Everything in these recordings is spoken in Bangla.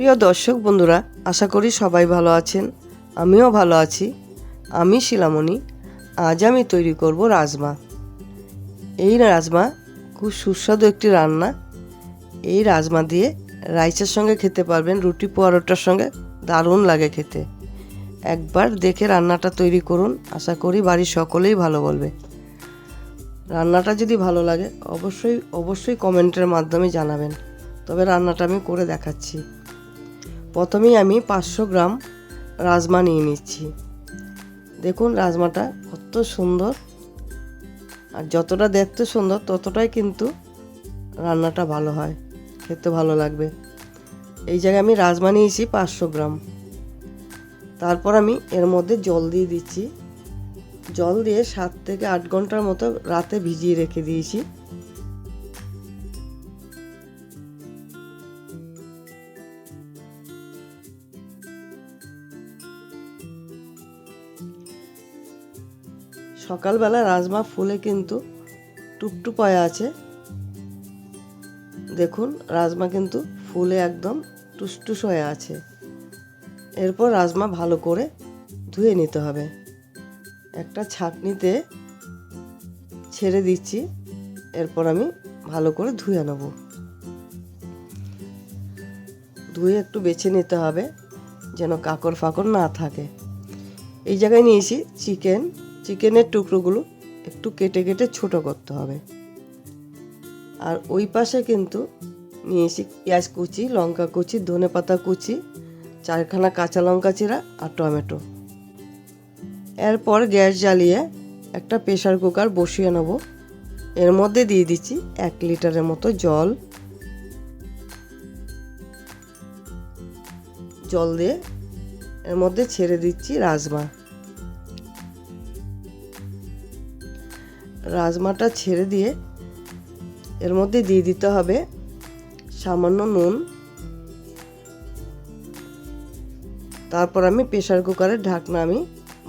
প্রিয় দর্শক বন্ধুরা, আশা করি সবাই ভালো আছেন। আমিও ভালো আছি। আমি শিলামণি। আজ আমি তৈরি করব রাজমা। এই রাজমা খুব সুস্বাদু একটি রান্না। এই রাজমা দিয়ে রাইসের সঙ্গে খেতে পারবেন, রুটি পরোটার সঙ্গে দারুণ লাগে খেতে। একবার দেখে রান্নাটা তৈরি করুন, আশা করি বাড়ির সকলেই ভালো বলবে। রান্নাটা যদি ভালো লাগে, অবশ্যই অবশ্যই কমেন্টের মাধ্যমে জানাবেন। তবে রান্নাটা আমি করে দেখাচ্ছি। প্রথমেই আমি পাঁচশো গ্রাম রাজমা নিয়ে নিচ্ছি। দেখুন রাজমাটা কত সুন্দর। আর যতটা দেখতে সুন্দর, ততটাই কিন্তু রান্নাটা ভালো হয়। খেতে ভালো লাগবে। এই জায়গায় আমি রাজমা নিয়েছি পাঁচশো গ্রাম। তারপর আমি এর মধ্যে জল দিয়ে দিচ্ছি। জল দিয়ে সাত থেকে আট ঘণ্টার মতো রাতে ভিজিয়ে রেখে দিয়েছি। সকালবেলা রাজমা ফুলে কিন্তু টুকটুক হয়ে আছে। দেখুন, রাজমা কিন্তু ফুলে একদম টুসটুস হয়ে আছে। এরপর রাজমা ভালো করে ধুয়ে নিতে হবে। একটা ছাঁকনিতে ছেড়ে দিচ্ছি, এরপর আমি ভালো করে ধুয়ে নেব। ধুয়ে একটু বেছে নিতে হবে, যেন কাকড় ফাকড় না থাকে। এই জায়গায় নিয়েছি চিকেন চিকেনের টুকরোগুলো একটু কেটে কেটে ছোট করতে হবে। আর ওই পাশে কিন্তু নিয়েছি পেঁয়াজ কুচি, লঙ্কা কুচি, ধনে পাতা কুচি, চারখানা কাঁচা লঙ্কা চিরা আর টমেটো। এরপর গ্যাস জ্বালিয়ে একটা প্রেশার কুকার বসিয়ে নেব। এর মধ্যে দিয়ে দিচ্ছি এক লিটারের মতো জল। জল দিয়ে এর মধ্যে ছেড়ে দিচ্ছি রাজমা। রাজমাটা ছেড়ে দিয়ে এর মধ্যে দিয়ে দিতে হবে সামান্য নুন। তারপর আমি প্রেশার কুকারের ঢাকনা আমি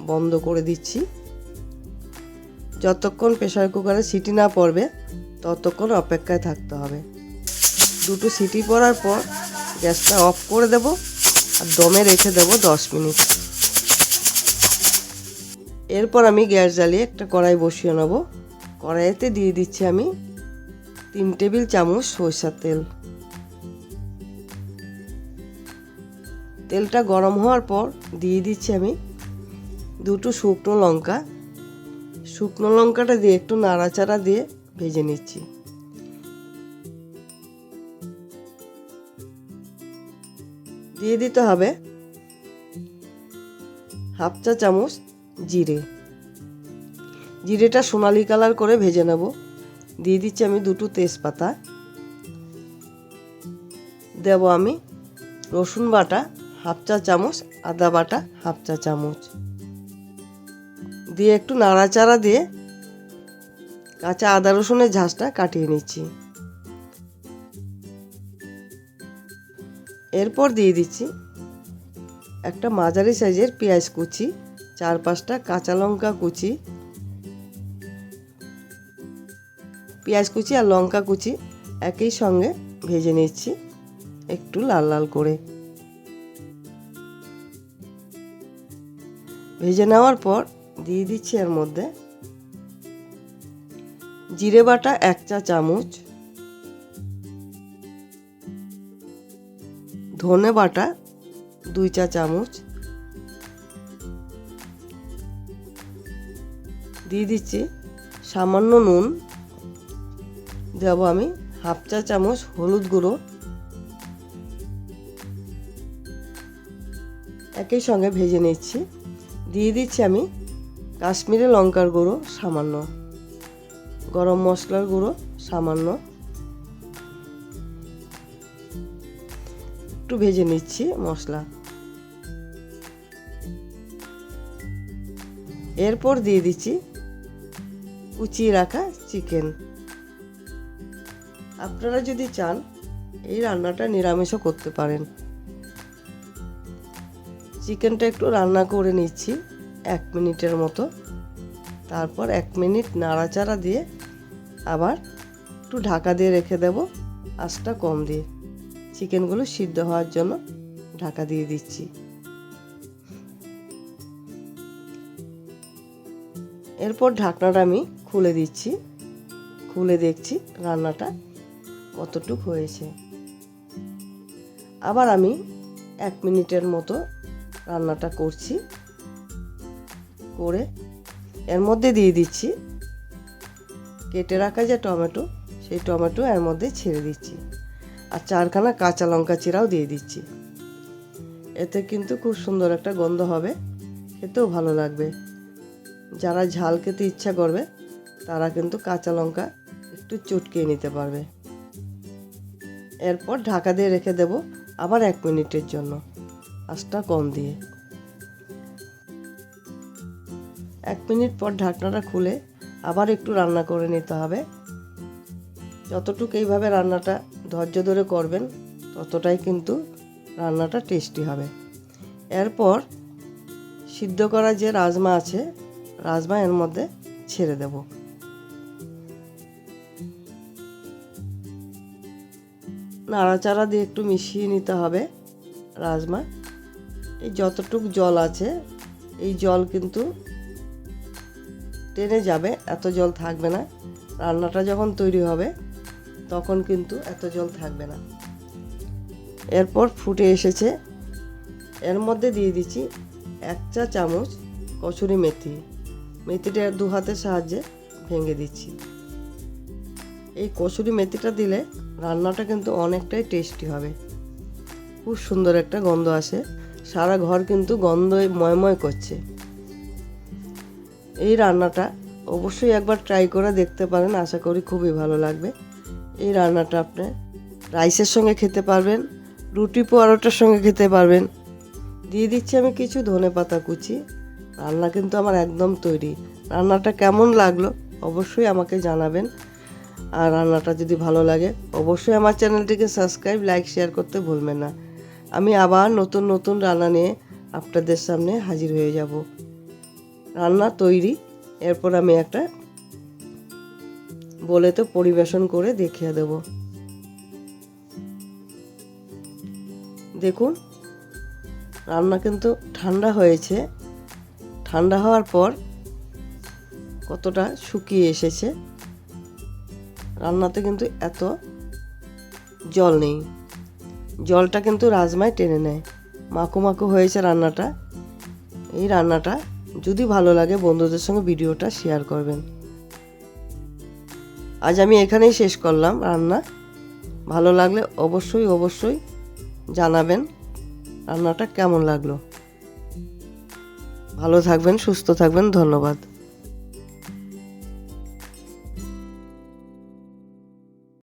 বন্ধ করে দিচ্ছি। যতক্ষণ প্রেশার কুকারে সিটি না পড়বে, ততক্ষণ অপেক্ষায় থাকতে হবে। দুটো সিটি পড়ার পর গ্যাসটা অফ করে দেব আর দমে রেখে দেব দশ মিনিট। এরপর আমি গ্যাস জ্বালিয়ে একটা কড়াই বসিয়ে নেব। কড়াইতে দিয়ে দিচ্ছি আমি তিন টেবিল চামচ সরষার তেল। তেলটা গরম হওয়ার পর দিয়ে দিচ্ছি আমি দুটো শুকনো লঙ্কা। শুকনো লঙ্কাটা দিয়ে একটু নাড়াচাড়া দিয়ে ভেজে নিচ্ছি। দিয়ে দিতে হবে হাফ চা চামচ জিরে। জিরেটা সোনালি কালার করে ভেজে নেব। দিয়ে দিচ্ছি আমি দুটো তেজপাতা। দেব আমি রসুন বাটা, হাফ চা চামচ, আদা বাটা, হাফ চা চামচ। দিয়ে একটু নাড়াচাড়া দিয়ে কাঁচা আদা রসুনের ঝাঁসটা কাটিয়ে নিচ্ছি। এরপর দিয়ে দিচ্ছি একটা মাঝারি সাইজের পেঁয়াজ কুচি, চার পাঁচটা কাঁচা লঙ্কা কুচি পেঁয়াজ কুচি আর লঙ্কা কুচি একই সঙ্গে ভেজে নিচ্ছি একটু লাল লাল করে। ভেজে নেওয়ার পর দিয়ে দিচ্ছি এর মধ্যে জিরে বাটা এক চা চামচ, ধনে বাটা দুই চা চামচ, দিয়ে দিচ্ছি সামান্য নুন দেব আমি হাফ চা চামচ হলুদ গুঁড়ো। একই সঙ্গে ভেজে নিচ্ছি। দিয়ে দিচ্ছি আমি কাশ্মীরি লঙ্কার গুঁড়ো সামান্য, গরম মশলার গুঁড়ো সামান্য। একটু ভেজে নিচ্ছি মশলা। এরপর দিয়ে দিচ্ছি কুচিয়ে রাখা চিকেন। আপনারা যদি চান, এই রান্নাটা নিরামিষও করতে পারেন। চিকেনটা একটু রান্না করে নিচ্ছি, এক মিনিটের মতো। তারপর এক মিনিট নাড়াচাড়া দিয়ে আবার একটু ঢাকা দিয়ে রেখে দেব আঁচটা কম দিয়ে। চিকেনগুলো সিদ্ধ হওয়ার জন্য ঢাকা দিয়ে দিচ্ছি। এরপর ঢাকনাটা আমি খুলে দিচ্ছি। খুলে দেখছি রান্নাটা কতটুক হয়েছে। আবার আমি এক মিনিটের মতো রান্নাটা করছি। করে এর মধ্যে দিয়ে দিচ্ছি। কেটে রাখা যে টমেটো, সেই টমেটো এর মধ্যে ছেড়ে দিচ্ছি। আর চারখানা কাঁচা লঙ্কা চিরাও দিয়ে দিচ্ছি। এতে কিন্তু খুব সুন্দর একটা গন্ধ হবে। খেতেও ভালো লাগবে। যারা ঝাল খেতে ইচ্ছা করবে, তারা কিন্তু কাঁচা লঙ্কা একটু চটকিয়ে নিতে পারবে। এরপর ঢাকা দিয়ে রেখে দেব আবার এক মিনিটের জন্য। আঁচটা কম দিয়ে। এক মিনিট পর ঢাকনাটা খুলে আবার একটু রান্না করে নিতে হবে। যতটুকু এইভাবে রান্নাটা ধৈর্য ধরে করবেন, ততটাই কিন্তু রান্নাটা টেস্টি হবে। এরপর সিদ্ধ করা যে রাজমা আছে, রাজমা এর মধ্যে ছেড়ে দেব। নাড়াচাড়া দিয়ে একটু মিশিয়ে নিতে হবে রাজমা। এই যতটুক জল আছে, এই জল কিন্তু টেনে যাবে, এত জল থাকবে না। রান্নাটা যখন তৈরি হবে, তখন কিন্তু এত জল থাকবে না। এরপর ফুটে এসেছে। এর মধ্যে দিয়ে দিচ্ছি এক চা চামচ কচুরি মেথি। মেথিটা দু হাতের সাহায্যে ভেঙে দিচ্ছি। এই কচুরি মেথিটা দিলে রান্নাটা কিন্তু অনেকটাই টেস্টি হবে। খুব সুন্দর একটা গন্ধ আসে। সারা ঘর কিন্তু গন্ধে ময়ময় করছে। এই রান্নাটা অবশ্যই একবার ট্রাই করে দেখতে পারেন, আশা করি খুবই ভালো লাগবে। এই রান্নাটা আপনি রাইসের সঙ্গে খেতে পারবেন, রুটি পরোটার সঙ্গে খেতে পারবেন। দিয়ে দিচ্ছি আমি কিছু ধনে পাতা কুচি। রান্না কিন্তু আমার একদম তৈরি। রান্নাটা কেমন লাগল অবশ্যই আমাকে জানাবেন। আর রান্নাটা যদি ভালো লাগে, অবশ্যই আমার চ্যানেলটিকে সাবস্ক্রাইব, লাইক, শেয়ার করতে ভুলবেন না। আমি আবার নতুন নতুন রান্না নিয়ে আপনাদের সামনে হাজির হয়ে যাব। রান্না তৈরি, এরপর আমি একটা বলে তো পরিবেশন করে দেখিয়ে দেব। দেখুন, রান্না কিন্তু ঠান্ডা হয়েছে। ঠান্ডা হওয়ার পর কতটা শুকিয়ে এসেছে। রান্নাতে কিন্তু এত জল নেই। জলটা কিন্তু রাজমায় টেনে নেয়। মাখো মাখো হয়েছে রান্নাটা। এই রান্নাটা যদি ভালো লাগে বন্ধুদের সঙ্গে ভিডিওটা শেয়ার করবেন। আজ আমি এখানেই শেষ করলাম রান্না। ভালো লাগলে অবশ্যই অবশ্যই জানাবেন রান্নাটা কেমন লাগল। ভালো থাকবেন, সুস্থ থাকবেন, ধন্যবাদ।